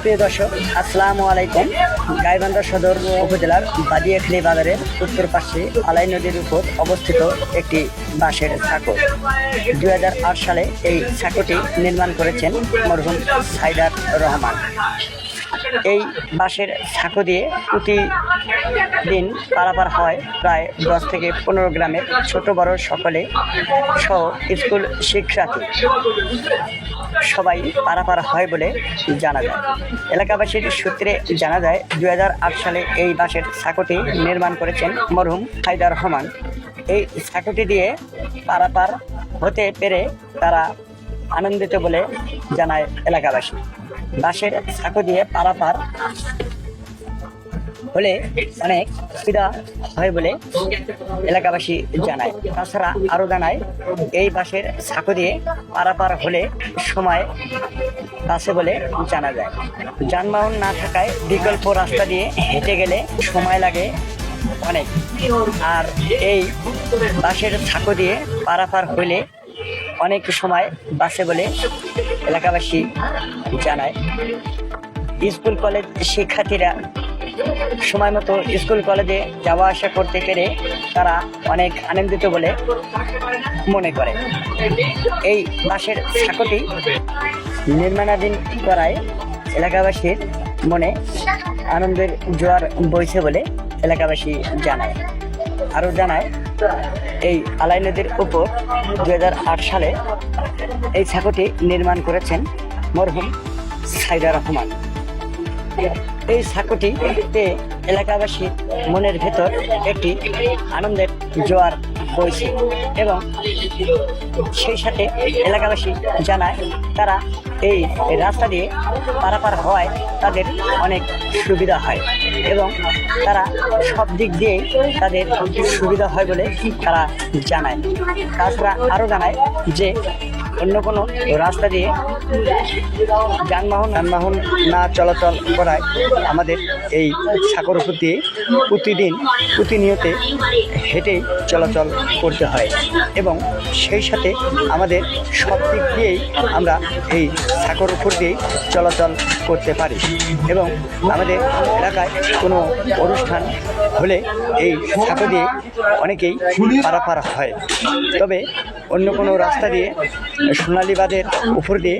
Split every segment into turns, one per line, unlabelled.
প্রিয় দর্শক, আসসালামু আলাইকুম। গাইবান্ধা সদর উপজেলার বাদিয়াখালী বাজারের উত্তর পাশে আলাই নদীর উপর অবস্থিত একটি বাঁশের সাঁকো দুই সালে এই সাঁকোটি নির্মাণ করেছেন মরহুম সাইদার রহমান। এই বাঁশের সাঁকো দিয়ে প্রতিদিন পারাপার হয় প্রায় দশ থেকে পনেরো গ্রামের ছোট বড় সকলে সহ স্কুল শিক্ষার্থী। সবাই পারাপার হয় বলে জানা যায়। এলাকাবাসীর সূত্রে জানা যায় দু হাজার আট সালে এই বাঁশের সাঁকোটি নির্মাণ করেছেন মরহুম হায়দার রহমান। এই সাঁকোটি দিয়ে পারাপার হতে পেরে তারা আনন্দিত বলে জানায় এলাকাবাসী। বাসের সাঁকো দিয়ে পারাপার হলে অনেক সুবিধা হয় বলে এলাকাবাসী জানায়। তাছাড়া আরও জানায়, এই বাসের সাঁকো দিয়ে পারাপার হলে সময় বাসে বলে জানা যায়। যানবাহন না থাকায় বিকল্প রাস্তা দিয়ে হেঁটে গেলে সময় লাগে অনেক। আর এই বাসের সাঁকো দিয়ে পারাপার হলে অনেক সময় বাসে বলে এলাকাবাসী জানায়। স্কুল কলেজ শিক্ষার্থীরা সময় মতো স্কুল কলেজে যাওয়া আসা করতে পেরে তারা অনেক আনন্দিত বলে মনে করে। এই বাসের সাঁকোটি নির্মাণাধীন করায় এলাকাবাসীর মনে আনন্দের জোয়ার বইছে বলে এলাকাবাসী জানায়। আরও জানায় এই আলাই নদীর উপর দুহাজার আট সালে এই ছাকোটি নির্মাণ করেছেন মরহুম সাইদা রহমান। এই সাঁকোটিতে এলাকাবাসী মনের ভেতর একটি আনন্দের জোয়ার বইছে এবং সেই সাথে এলাকাবাসী জানায় তারা এই রাস্তা দিয়ে পারাপার হওয়ায় তাদের অনেক সুবিধা হয় এবং তারা সব দিক দিয়েই তাদের সুবিধা হয় বলে তারা জানায়। তাছাড়া আরও জানায় যে অন্য কোনো রাস্তা দিয়ে যানবাহন যানবাহন না চলাচল করায় আমাদের এই সাঁকর উপর দিয়ে প্রতিদিন, প্রতিনিয়তে হেঁটেই চলাচল করতে হয় এবং সেই সাথে আমাদের সব দিক দিয়েই আমরা এই সাঁকর উপর দিয়েই চলাচল করতে পারি এবং আমাদের এলাকায় কোনো অনুষ্ঠান হলে এই সাঁকো দিয়ে অনেকেই পারাপার হয়। তবে অন্য কোনো রাস্তা দিয়ে সোনালী বাঁধের উপর দিয়ে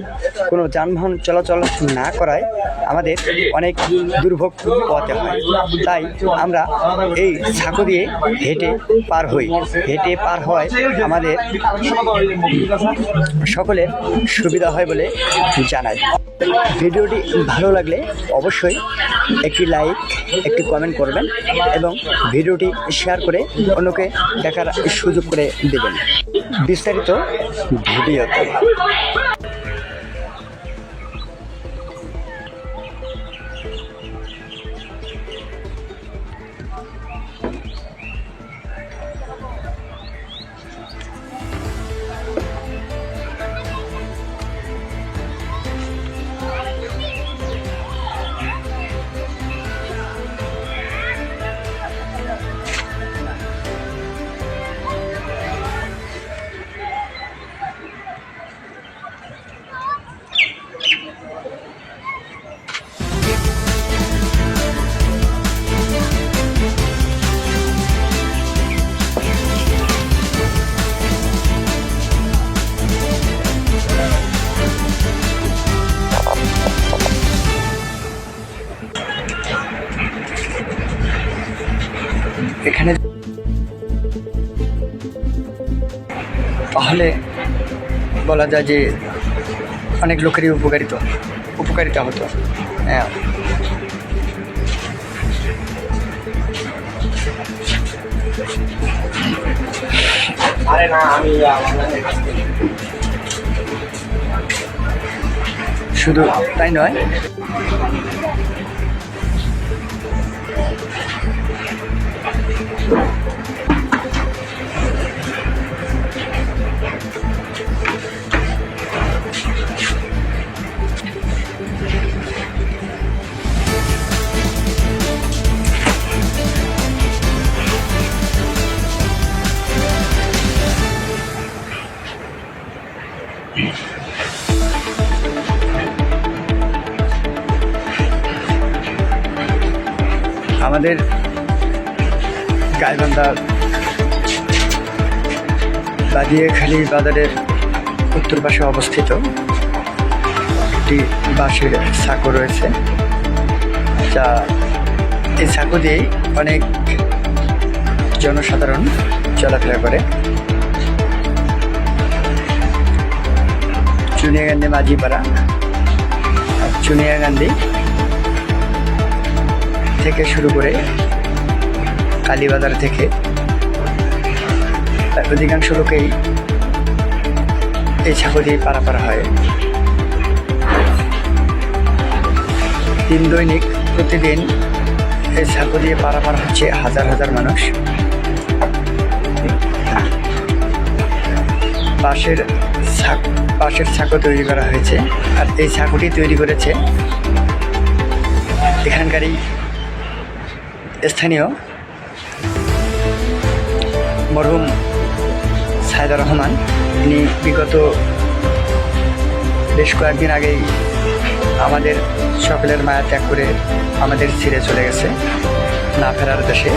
কোনো যানবাহন চলাচল না করায় আমাদের অনেক দুর্ভোগ পোয়াতে হয়। তাই আমরা এই সাঁকো দিয়ে হেঁটে পার হই। হেঁটে পার হয় আমাদের সকলের সুবিধা হয় বলে জানাই। ভিডিওটি ভালো লাগলে অবশ্যই একটি লাইক, একটি কমেন্ট করবেন এবং ভিডিওটি শেয়ার করে অন্যকে দেখার সুযোগ করে দেবেন। বিস্তারিত ভিডিওতে। এখানে তাহলে বলা যায় যে অনেক লোকেরই উপকারিত উপকারিতা হতো। হ্যাঁ।
আরে না আমি
শুধু তাই নয়
আমাদের গাইবান্ধা বাদিয়াখালী বাজারের উত্তর পাশে অবস্থিত একটি বাঁশের সাঁকো রয়েছে। যা এই সাঁকো দিয়েই অনেক জনসাধারণ চলাফেরা করে। চুনিয়াগান্ধী মাঝিপাড়া। আর চুনিয়াগান্ধী থেকে শুরু করে কালীবাজার থেকে। প্রায় অধিকাংশ লোকেই এই ছাগল দিয়ে পারাপার হয়। দিন দৈনিক প্রতিদিন এই ছাগল দিয়ে পারাপার হচ্ছে হাজার হাজার মানুষ। বাঁশের ছাক বাঁশের ছাঁকো তৈরি করা হয়েছে। আর এই ছাকোটি তৈরি করেছে এখানকারই স্থানীয় মরহুম সাইদা রহমান। তিনি বিগত বেশ কয়েকদিন আগেই আমাদের সকলের মায়া ত্যাগ করে আমাদের ছিঁড়ে চলে গেছে, না ফেরার দেশে